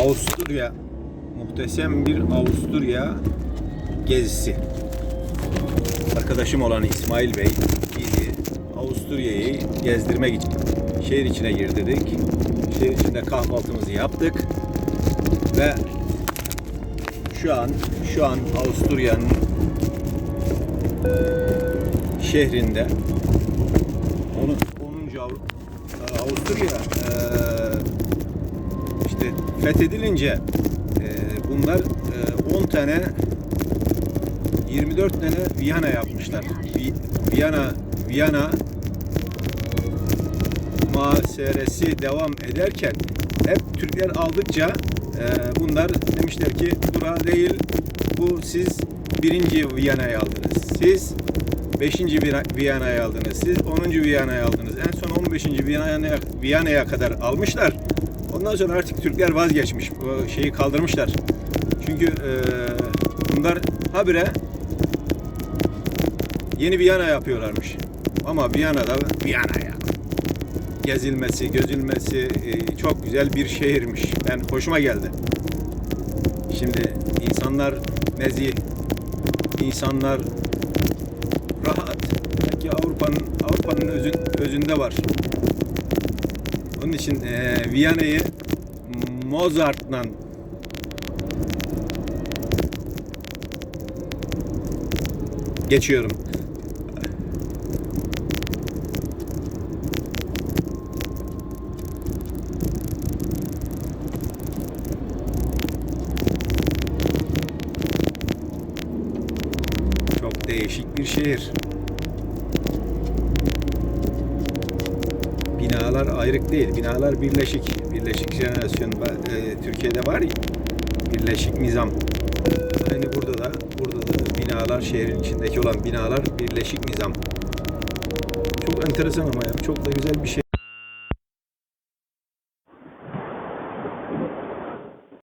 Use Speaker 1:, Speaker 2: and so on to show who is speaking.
Speaker 1: Avusturya muhteşem bir Avusturya gezisi. Arkadaşım olan İsmail Bey bizi Avusturya'yı gezdirmek için şehir içine girdirdik. Şehir içinde kahvaltımızı yaptık ve şu an şu an Avusturya'nın şehrinde onun 10. Avru- Avusturya işte fethedilince eee, bunlar eee, 10 tane 24 tane Viyana yapmışlar. Vi- Viyana Viyana muhaseresi devam ederken hep Türkler aldıkça bunlar demişler ki bura değil bu siz birinci Viyana'yı aldınız. Siz 5. Viyana'yı aldınız. Siz 10. Viyana'yı aldınız. En son 15. Viyana'ya Viyana'ya kadar almışlar. Ondan sonra artık Türkler vazgeçmiş. Bu şeyi kaldırmışlar. Çünkü eee, bunlar habire yeni Viyana yapıyorlarmış. Ama Viyana'da Viyana ya. Gezilmesi, gözülmesi eee, çok güzel bir şehirmiş. Ben hoşuma geldi. Şimdi insanlar nezih, insanlar rahat. Belki Avrupa'nın Avrupa'nın özün, özünde var. Onun için eee Viyana'yı Mozart'la geçiyorum. Çok değişik bir şehir. Binalar ayrık değil. Binalar birleşik. Birleşik jenerasyon e, Türkiye'de var ya. Birleşik nizam. Aynı burada da burada da binalar şehrin içindeki olan binalar birleşik nizam. Çok enteresan ama ya. Çok da güzel bir şey.